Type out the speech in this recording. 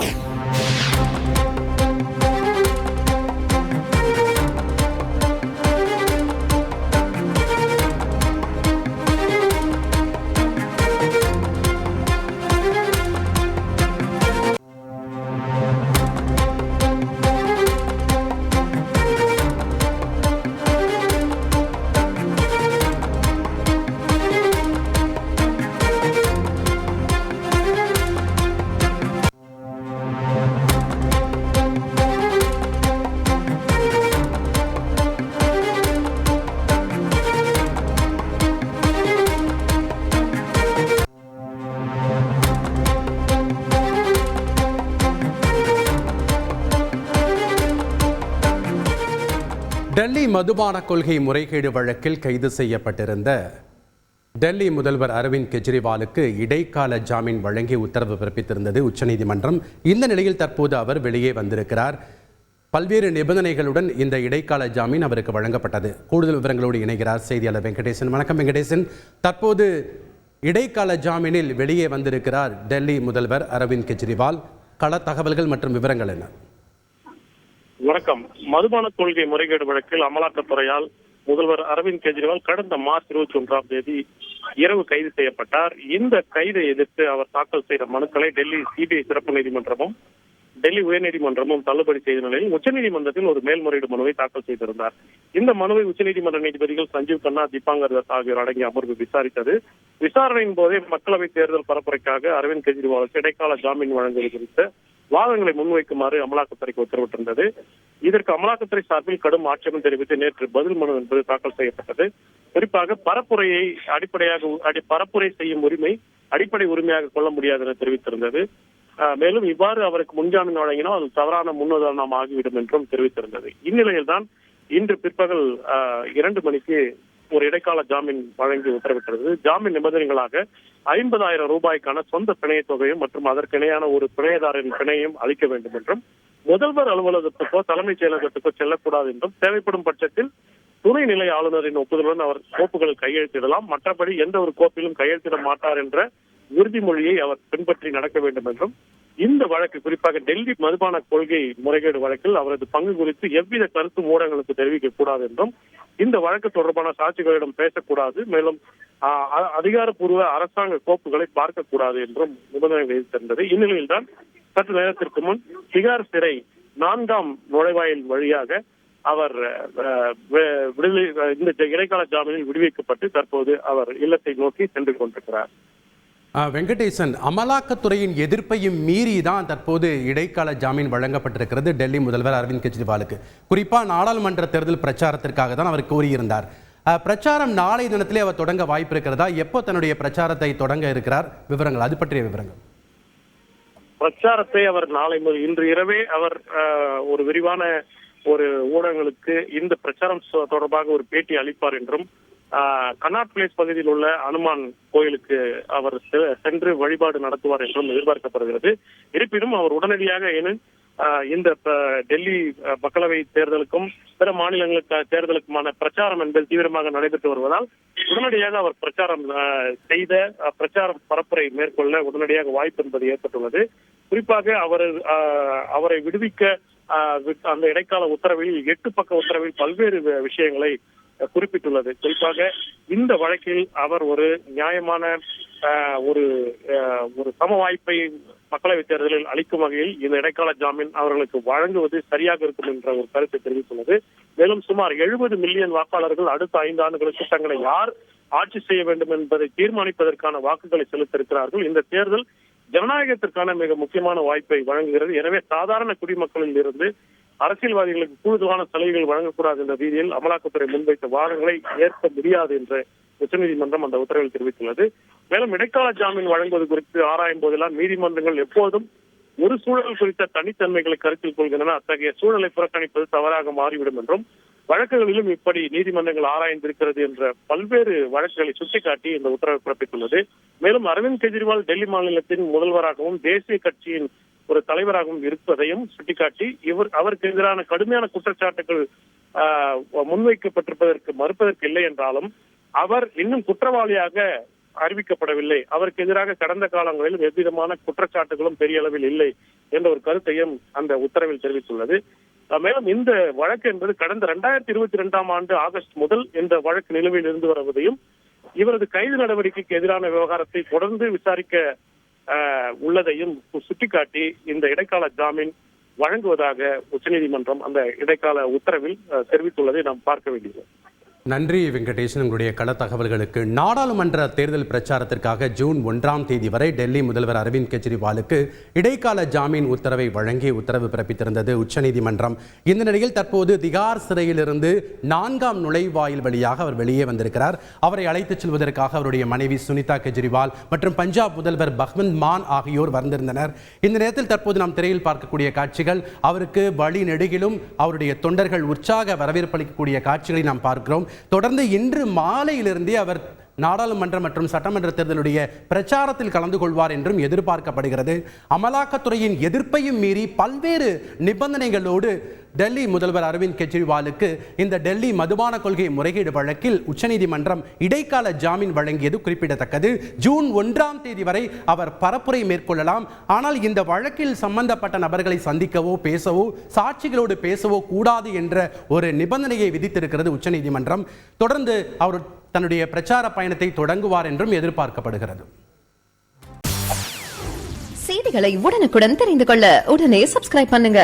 Oh! Delhi மதுபான கொள்கை முறைகேடு வழக்கில் கைது செய்யப்பட்டிருந்த டெல்லி முதல்வர் அரவிந்த் கெஜ்ரிவாலுக்கு இடைக்கால ஜாமீன் வழங்கி உத்தரவு பிறப்பித்திருந்தது உச்சநீதிமன்றம். இந்த நிலையில் தற்போது அவர் வெளியே வந்திருக்கிறார். பல்வேறு நிபந்தனைகளுடன் இந்த இடைக்கால ஜாமீன் அவருக்கு வழங்கப்பட்டது. கூடுதல் விவரங்களோடு இணைகிறார் செய்தியாளர் வெங்கடேசன். வணக்கம் வெங்கடேசன். தற்போது இடைக்கால ஜாமீனில் வெளியே வந்திருக்கிறார் டெல்லி முதல்வர் அரவிந்த் கெஜ்ரிவால். கள தகவல்கள் மற்றும் விவரங்கள் என்ன? வணக்கம். மதுபான கொள்கை முறைகேடு வழக்கில் அமலாக்கத்துறையால் முதல்வர் அரவிந்த் கெஜ்ரிவால் கடந்த மார்ச் இருபத்தி ஒன்றாம் தேதி இரவு கைது செய்யப்பட்டார். இந்த கைதை எதிர்த்து அவர் தாக்கல் செய்த மனுக்களை டெல்லி சிபிஐ சிறப்பு நீதிமன்றமும் டெல்லி உயர்நீதிமன்றமும் தள்ளுபடி செய்த நிலையில் உச்சநீதிமன்றத்தில் ஒரு மேல்முறையீடு மனுவை தாக்கல் செய்திருந்தார். இந்த மனுவை உச்சநீதிமன்ற நீதிபதிகள் சஞ்சீவ் கண்ணா தீபாங்கர் தத் ஆகியோர் அடங்கிய அமர்வு விசாரித்தது. விசாரணையின் போதே மக்களவைத் தேர்தல் பரப்புரைக்காக அரவிந்த் கெஜ்ரிவாலுக்கு இடைக்கால ஜாமீன் வழங்குவது குறித்து வாதங்களை முன்வைக்குமாறு அமலாக்கத்துறைக்கு உத்தரவிட்டிருந்தது. இதற்கு அமலாக்கத்துறை சார்பில் கடும் ஆட்சேபம் தெரிவித்து நேற்று பதில் மனு என்பது தாக்கல் செய்யப்பட்டது. குறிப்பாக பரப்புரையை அடிப்படையாக அடி பரப்புரை செய்யும் உரிமை அடிப்படை உரிமையாக கொள்ள முடியாது என தெரிவித்திருந்தது. ஆஹ் மேலும் இவ்வாறு அவருக்கு முன்ஜாமீன் வழங்கினால் அது தவறான முன்னுதாரணம் ஆகிவிடும் என்றும் தெரிவித்திருந்தது. இந்நிலையில் தான் இன்று பிற்பகல் ஆஹ், இரண்டு மணிக்கு ஒரு இடைக்கால ஜாமீன் வழங்கி உத்தரவிட்டது. ஜாமீன் நிபந்தனைகளாக ஐம்பதாயிரம் ரூபாய்க்கான சொந்த பிணையத் தொகையும் மற்றும் அதற்கு இணையான ஒரு பிணையதாரின் பிணையும் அளிக்க வேண்டும் என்றும் முதல்வர் அலுவலகத்துக்கோ தலைமைச் செயலகத்துக்கோ செல்லக்கூடாது என்றும் தேவைப்படும் பட்சத்தில் துணை நிலை ஆளுநரின் ஒப்புதலுடன் அவர் கோப்புகள் கையெழுத்திடலாம். மற்றபடி எந்த ஒரு கோப்பிலும் கையெழுத்திட மாட்டார் என்ற உறுதிமொழியை அவர் பின்பற்றி நடக்க வேண்டும் என்றும் இந்த வழக்கு குறிப்பாக டெல்லி மதுபான கொள்கை முறைகேடு வழக்கில் அவரது பங்கு குறித்து எவ்வித கருத்து ஊடகங்களுக்கு தெரிவிக்க கூடாது என்றும் இந்த வழக்கு தொடர்பான சாட்சிகளிடம் பேசக்கூடாது மேலும் அதிகாரப்பூர்வ அரசாங்க கோப்புகளை பார்க்கக்கூடாது என்றும் நிபந்தனைகள் விதித்திருந்தது இந்நிலையில்தான் சற்று நேரத்திற்கு முன் திகார் சிறை நான்காம் நுழைவாயில் வழியாக அவர் அஹ், விடுதலை இந்த இடைக்கால ஜாமீனில் விடுவிக்கப்பட்டு தற்போது அவர் இல்லத்தை நோக்கி சென்று கொண்டிருக்கிறார். வெங்கடேசன் அமலாக்கத்துறையின் எதிர்ப்பையும் மீறி தான் தற்போது இடைக்கால ஜாமீன் வழங்கப்பட்டிருக்கிறது டெல்லி முதல்வர் அரவிந்த் கெஜ்ரிவாலுக்கு. குறிப்பா நாடாளுமன்ற தேர்தல் பிரச்சாரத்திற்காக தான் அவர் கூறியிருந்தார். பிரச்சாரம் நாளை தினத்திலே அவர் தொடங்க வாய்ப்பு இருக்கிறதா? எப்போ தன்னுடைய பிரச்சாரத்தை தொடங்க இருக்கிறார்? விவரங்கள் அது பற்றிய விவரங்கள். பிரச்சாரத்தை அவர் நாளை முதல் இன்று இரவே அவர் ஒரு விரிவான ஒரு ஊடகங்களுக்கு இந்த பிரச்சாரம் தொடர்பாக ஒரு பேட்டி அளிப்பார் என்றும் கனாட் பிளேஸ் பகுதியில் உள்ள அனுமான் கோயிலுக்கு அவர் செ- சென்று வழிபாடு நடத்துவார் என்றும் எதிர்பார்க்கப்படுகிறது. இருப்பினும் அவர் உடனடியாக என இந்த டெல்லி மக்களவை தேர்தலுக்கும் பிற மாநிலங்களுக்கு தேர்தலுக்குமான பிரச்சாரம் என்பது தீவிரமாக நடைபெற்று வருவதால் உடனடியாக அவர் பிரச்சாரம் அஹ், செய்த பிரச்சாரம் பரப்புரை மேற்கொள்ள உடனடியாக வாய்ப்பு என்பது ஏற்பட்டுள்ளது. குறிப்பாக அவர் அவரை விடுவிக்க அந்த இடைக்கால உத்தரவில் எட்டு பக்க உத்தரவில் பல்வேறு விஷயங்களை குறிப்பிட்டுள்ளது. குறிப்பாக இந்த வழக்கில் அவர் ஒரு நியாயமான ஒரு ஒரு சம வாய்ப்பை மக்களவைத் தேர்தலில் அளிக்கும் வகையில் இந்த இடைக்கால ஜாமீன் அவர்களுக்கு வழங்குவது சரியாக இருக்கும் என்ற ஒரு கருத்தை தெரிவித்துள்ளது. மேலும் சுமார் எழுபது மில்லியன் வாக்காளர்கள் அடுத்த ஐந்து ஆண்டுகளுக்கு தங்களை யார் ஆட்சி செய்ய வேண்டும் என்பதை தீர்மானிப்பதற்கான வாக்குகளை செலுத்திருக்கிறார்கள் இந்த தேர்தல் ஜனநாயகத்திற்கான மிக முக்கியமான வாய்ப்பை வழங்குகிறது. எனவே சாதாரண குடிமக்களில் இருந்து அரசியல்வாதிகளுக்கு கூடுதலான சலுகைகள் வழங்கக்கூடாது என்ற ரீதியில் அமலாக்கத்துறை முன்வைத்த வாதங்களை ஏற்க முடியாது என்று உச்சநீதிமன்றம் அந்த உத்தரவில் தெரிவித்துள்ளது. மேலும் இடைக்கால ஜாமீன் வழங்குவது குறித்து ஆராயும் போதெல்லாம் நீதிமன்றங்கள் எப்போதும் ஒரு சூழல் குறித்த தனித்தன்மைகளை கருத்தில் கொள்கின்றன. அத்தகைய சூழலை புறக்கணிப்பது தவறாக மாறிவிடும் என்றும் வழக்குகளிலும் இப்படி நீதிமன்றங்கள் ஆராய்ந்திருக்கிறது என்ற பல்வேறு வழக்குகளை சுட்டிக்காட்டி இந்த உத்தரவை பிறப்பித்துள்ளது. மேலும் அரவிந்த் கெஜ்ரிவால் டெல்லி மாநிலத்தின் முதல்வராகவும் தேசிய கட்சியின் ஒரு தலைவராகவும் இருப்பதையும் சுட்டிக்காட்டி இவர் அவருக்கு எதிரான கடுமையான குற்றச்சாட்டுகள் முன்வைக்கப்பட்டிருப்பதற்கு மறுப்பதற்கு இல்லை என்றாலும் அவர் இன்னும் குற்றவாளியாக அறிவிக்கப்படவில்லை. அவருக்கு எதிராக கடந்த காலங்களில் எவ்விதமான குற்றச்சாட்டுகளும் பெரிய அளவில் இல்லை என்ற ஒரு கருத்தையும் அந்த உத்தரவில் தெரிவித்துள்ளது. மேலும் இந்த வழக்கு என்பது கடந்த இரண்டாயிரத்தி இருபத்தி இரண்டாம் ஆண்டு ஆகஸ்ட் முதல் இந்த வழக்கு நிலுவையில் இருந்து வருவதையும் இவரது கைது நடவடிக்கைக்கு எதிரான விவகாரத்தை தொடர்ந்து விசாரிக்க உள்ளதையும் சுட்டிக்காட்டி இந்த இடைக்கால ஜாமீன் வழங்குவதாக உச்சநீதிமன்றம் அந்த இடைக்கால உத்தரவில் அஹ், தெரிவித்துள்ளதை நாம் பார்க்க வேண்டியது. நன்றி வெங்கடேஷன். உங்களுடைய கள தகவல்களுக்கு நாடாளுமன்ற தேர்தல் பிரச்சாரத்திற்காக ஜூன் ஒன்றாம் தேதி வரை டெல்லி முதல்வர் அரவிந்த் கெஜ்ரிவாலுக்கு இடைக்கால ஜாமீன் உத்தரவை வழங்கி உத்தரவு பிறப்பித்திருந்தது உச்சநீதிமன்றம். இந்த நிலையில் தற்போது திகார் சிறையிலிருந்து நான்காம் நுழைவாயில் வழியாக அவர் வெளியே வந்திருக்கிறார். அவரை அழைத்துச் செல்வதற்காக அவருடைய மனைவி சுனிதா கெஜ்ரிவால் மற்றும் பஞ்சாப் முதல்வர் பகவந்த் மான் ஆகியோர் வந்திருந்தனர். இந்த நேரத்தில் தற்போது நாம் திரையில் பார்க்கக்கூடிய காட்சிகள் அவருக்கு வழி நெடுகிலும் அவருடைய தொண்டர்கள் உற்சாக வரவேற்பளிக்கக்கூடிய காட்சிகளை நாம் பார்க்கிறோம். தொடர்ந்து இன்று மாலையிலிருந்தே அவர் நாடாளுமன்ற மற்றும் சட்டமன்ற தேர்தலுடைய பிரச்சாரத்தில் கலந்து கொள்வார் என்றும் எதிர்பார்க்கப்படுகிறது. அமலாக்கத்துறையின் எதிர்ப்பையும் மீறி பல்வேறு நிபந்தனைகளோடு டெல்லி முதல்வர் அரவிந்த் கெஜ்ரிவாலுக்கு இந்த டெல்லி மதுபான கொள்கை முறைகேடு வழக்கில் உச்சநீதிமன்றம் இடைக்கால ஜாமீன் வழங்கியது குறிப்பிடத்தக்கது. ஜூன் ஒன்றாம் தேதி வரை அவர் பரப்புரை மேற்கொள்ளலாம். ஆனால் இந்த வழக்கில் சம்பந்தப்பட்ட நபர்களை சந்திக்கவோ பேசவோ சாட்சிகளோடு பேசவோ கூடாது என்ற ஒரு நிபந்தனையை விதித்திருக்கிறது உச்சநீதிமன்றம். தொடர்ந்து அவர் தன்னுடைய பிரச்சார பயணத்தை தொடங்குவார் என்றும் எதிர்பார்க்கப்படுகிறது. செய்திகளை உடனுக்குடன் தெரிந்து கொள்ள உடனே சப்ஸ்கிரைப் பண்ணுங்க.